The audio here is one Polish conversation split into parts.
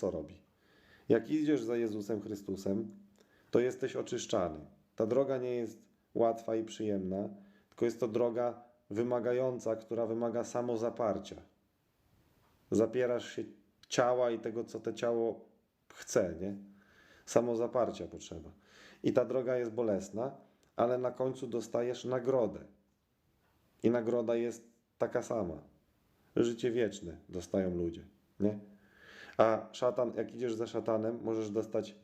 co robi? Jak idziesz za Jezusem Chrystusem, to jesteś oczyszczany. Ta droga nie jest łatwa i przyjemna, tylko jest to droga wymagająca, która wymaga samozaparcia. Zapierasz się ciała i tego, co to ciało chce, nie? Samozaparcia potrzeba. I ta droga jest bolesna, ale na końcu dostajesz nagrodę. I nagroda jest taka sama. Życie wieczne dostają ludzie, nie? A szatan, jak idziesz za szatanem, możesz dostać,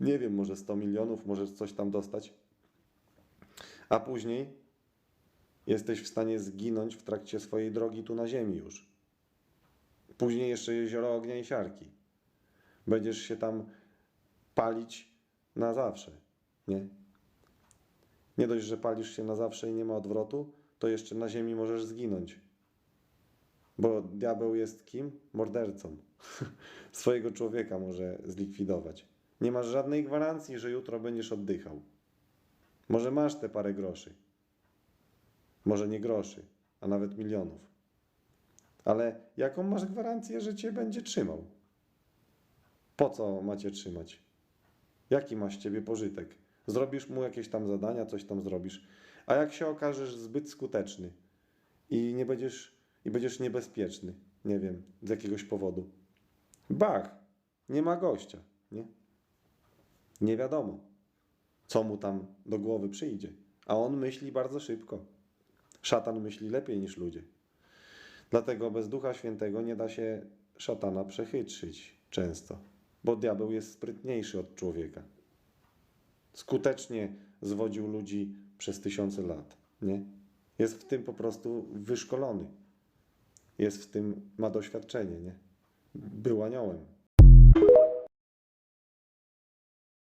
nie wiem, może 100 milionów, możesz coś tam dostać, a później jesteś w stanie zginąć w trakcie swojej drogi tu na ziemi już. Później jeszcze jezioro ognia i siarki. Będziesz się tam palić na zawsze, nie? Nie dość, że palisz się na zawsze i nie ma odwrotu, to jeszcze na ziemi możesz zginąć. Bo diabeł jest kim? Mordercą. Swojego człowieka może zlikwidować. Nie masz żadnej gwarancji, że jutro będziesz oddychał. Może masz te parę groszy. Może nie groszy, a nawet milionów. Ale jaką masz gwarancję, że cię będzie trzymał? Po co macie trzymać? Jaki ma z ciebie pożytek? Zrobisz mu jakieś tam zadania, coś tam zrobisz. A jak się okażesz zbyt skuteczny i nie będziesz, i będziesz niebezpieczny, nie wiem, z jakiegoś powodu. Bach, nie ma gościa, nie? Nie wiadomo, co mu tam do głowy przyjdzie. A on myśli bardzo szybko. Szatan myśli lepiej niż ludzie. Dlatego bez Ducha Świętego nie da się szatana przechytrzyć często, bo diabeł jest sprytniejszy od człowieka. Skutecznie zwodził ludzi przez tysiące lat, nie? Jest w tym po prostu wyszkolony. Jest w tym, ma doświadczenie, nie? Był aniołem.